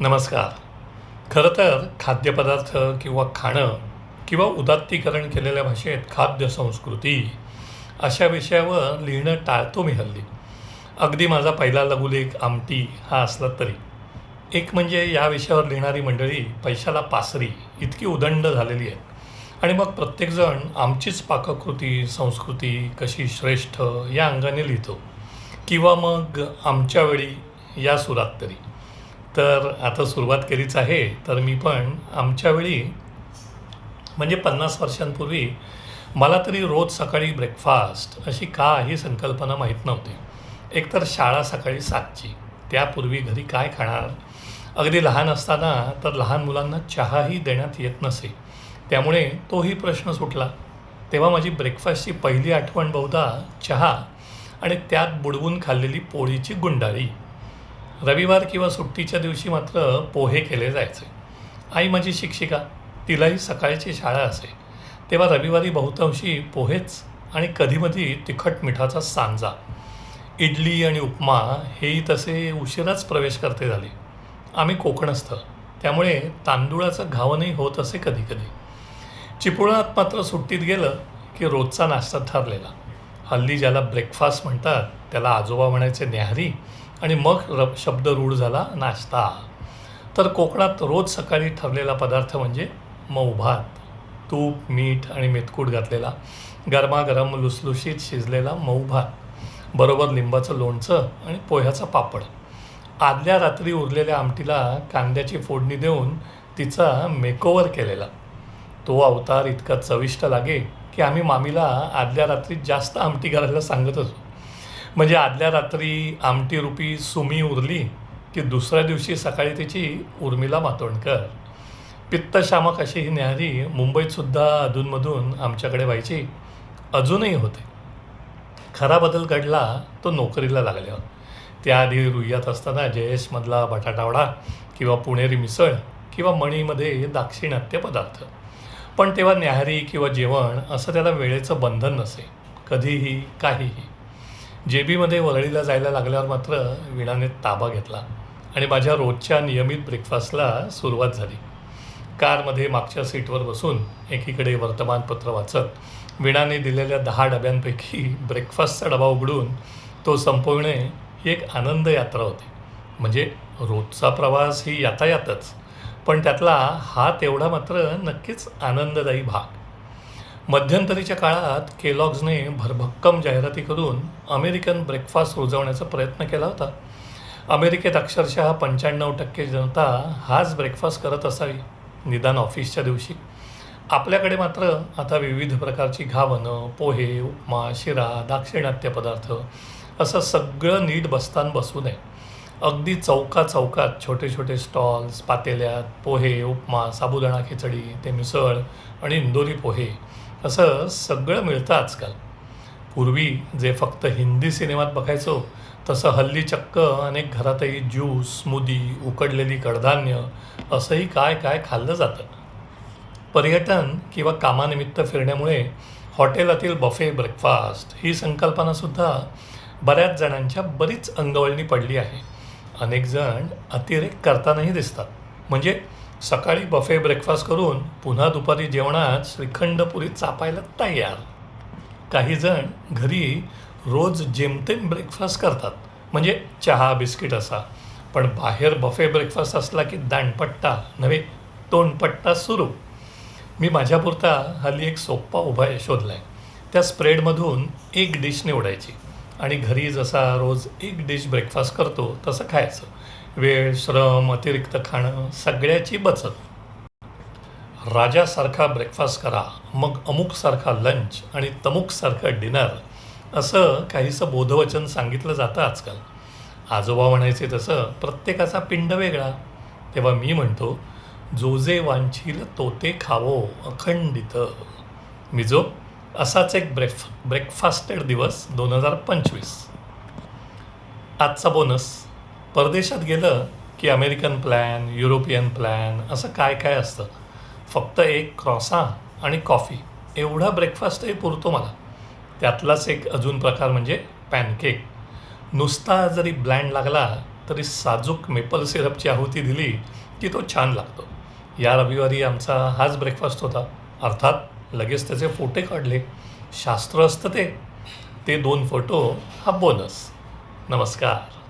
नमस्कार. खरं तर खाद्यपदार्थ किंवा खाणं किंवा उदात्तीकरण केलेल्या भाषेत खाद्य संस्कृती अशा विषयावर लिहिणं टाळतो मी हल्ली. अगदी माझा पहिला लघुलेख आमटी हा असला तरी. एक म्हणजे या विषयावर लिहिणारी मंडळी पैशाला पासरी इतकी उदंड झालेली आहे आणि मग प्रत्येकजण आमचीच पाककृती संस्कृती कशी श्रेष्ठ या अंगाने लिहितो. किंवा मग आमच्या वेळी या सुरात तरी. तर आता सुरुवात केलीच आहे. तर मी पण आमच्या वेळी म्हणजे पन्नास वर्षांपूर्वी मला तरी रोज सकाळी ब्रेकफास्ट अशी का ही संकल्पना माहीत नव्हती. एकतर शाळा सकाळी सातची त्यापूर्वी घरी काय खाणार? अगदी लहान असताना तर लहान मुलांना चहाही देण्यात येत नसे. त्यामुळे तोही प्रश्न सुटला. तेव्हा माझी ब्रेकफास्टची पहिली आठवण बहुधा चहा आणि त्यात बुडवून खाल्लेली पोळीची गुंडाळी. रविवार किंवा सुट्टीच्या दिवशी मात्र पोहे केले जायचे. आई माझी शिक्षिका तिलाही सकाळची शाळा असे. तेव्हा रविवारी बहुतांशी पोहेच आणि कधीमधी तिखट मिठाचा सांजा. इडली आणि उपमा हेही तसे उशिराच प्रवेश करते झाले. आम्ही कोकणस्थ त्यामुळे तांदूळाचं घावनही होत असे कधीकधी. चिपुळात मात्र सुट्टीत गेलं की रोजचा नाश्ता ठरलेला. हल्ली ज्याला ब्रेकफास्ट म्हणतात त्याला आजोबा म्हणायचे न्याहारी आणि मग र शब्द रूढ झाला नाश्ता. तर कोकणात रोज सकाळी ठरलेला पदार्थ म्हणजे मऊ भात. तूप मीठ आणि मेथकूट घातलेला. गरमागरम लुसलुशीत शिजलेला मऊ भात. बरोबर लिंबाचं लोणचं आणि पोह्याचा पापड. आदल्या रात्री उरलेल्या आमटीला कांद्याची फोडणी देऊन तिचा मेकोवर केलेला. तो अवतार इतका चविष्ट लागे की आम्ही मामीला आदल्या रात्री जास्त आमटी करायला सांगत होतो म्हणजे आदल्या रात्री आमटी रुपी सुमी उरली की दुसऱ्या दिवशी सकाळी तिची उर्मिला मातोंडकर. पित्तशामक अशी ही न्याहारी मुंबईतसुद्धा अधूनमधून आमच्याकडे व्हायची अजूनही होते. खरा बदल घडला तो नोकरीला लागल्यावर. त्याआधी रुईयात असताना जयेशमधला बटाटावडा किंवा पुणेरी मिसळ किंवा मणीमध्ये दाक्षिणात्य पदार्थ. पण तेव्हा न्याहारी किंवा जेवण असं त्याला वेळेचं बंधन नसे. कधीही काहीही. जेबीमध्ये वरळीला जायला लागल्यावर मात्र विणाने ताबा घेतला आणि माझ्या रोजच्या नियमित ब्रेकफास्टला सुरुवात झाली. कारमध्ये मागच्या सीटवर बसून एकीकडे वर्तमानपत्र वाचत विणाने दिलेल्या दहा डब्यांपैकी ब्रेकफास्टचा डबा उघडून तो संपवणे ही एक आनंद यात्रा होती. म्हणजे रोजचा प्रवास ही यातायातच. पण त्यातला हा तेवढा मात्र नक्कीच आनंददायी भाग. मध्यंतरीच्या काळात केलॉग्सने भरभक्कम जाहिराती करून अमेरिकन ब्रेकफास्ट रुजवण्याचा प्रयत्न केला होता. अमेरिकेत अक्षरशः पंच्याण्णव टक्के जनता हाच ब्रेकफास्ट करत असावी निदान ऑफिसच्या दिवशी. आपल्याकडे मात्र आता विविध प्रकारची घावणं पोहे उपमा शिरा दाक्षिणात्य पदार्थ असं सगळं नीट बसतान बसू नये. अगदी चौका चौकात छोटे छोटे स्टॉल्स पातेल्यात पोहे उपमा साबुदाणा खिचडी ते मिसळ आणि इंदोरी पोहे असं सगळं मिळतं आजकाल. पूर्वी जे फक्त हिंदी सिनेमात बघायचो तसं हल्ली चक्क अनेक घरातही ज्यूस स्मूदी उकडलेली कडधान्य असंही काय काय खाल्लं जातं. पर्यटन किंवा कामानिमित्त फिरण्यामुळे हॉटेलातील बफे ब्रेकफास्ट ही संकल्पनासुद्धा बऱ्याच जणांच्या बरीच अंगवळणी पडली आहे. अनेक जण अतिरेक करतानाही दिसतात. म्हणजे सकाळी बफे ब्रेकफास्ट करून पुन्हा दुपारी जेवणात श्रीखंडपुरी चापायला तयार. काही जण घरी रोज जेमतेम ब्रेकफास्ट करतात. म्हणजे चहा बिस्किट असा. पण बाहेर बफे ब्रेकफास्ट असला की दांडपट्टा नव्हे तोंडपट्टा सुरू. मी माझ्यापुरता हल्ली एक सोप्पा उभा शोधला आहे त्या स्प्रेडमधून एक डिश निवडायची. आणि घरी जसा रोज एक डिश ब्रेकफास्ट करतो तसं खायचं. वेळ श्रम अतिरिक्त खाणं सगळ्याची बचत. राजासारखा ब्रेकफास्ट करा मग अमुकसारखा लंच आणि तमुकसारखं डिनर असं काहीसं बोधवचन सांगितलं जातं आजकाल. आजोबा म्हणायचे तसं प्रत्येकाचा पिंड वेगळा. तेव्हा मी म्हणतो जो जे वांछील तोते खावो अखंडित. मिजो असाच एक ब्रेफ ब्रेकफास्टेड दिवस दोन हजार पंचवीस. आजचा बोनस परदेशात गेलं की अमेरिकन प्लॅन युरोपियन प्लॅन असं काय काय असतं? फक्त एक क्रॉसा आणि कॉफी एवढा ब्रेकफास्टही पुरतो मला. त्यातलाच एक अजून प्रकार म्हणजे पॅनकेक. नुसता जरी ब्लँड लागला तरी साजूक मेपल सिरपची आहुती दिली की तो छान लागतो. या रविवारी आमचा हाच ब्रेकफास्ट होता. अर्थात लगेच त्याचे फोटे काढले. शास्त्र असतं ते. ते दोन फोटो हा बोनस नमस्कार.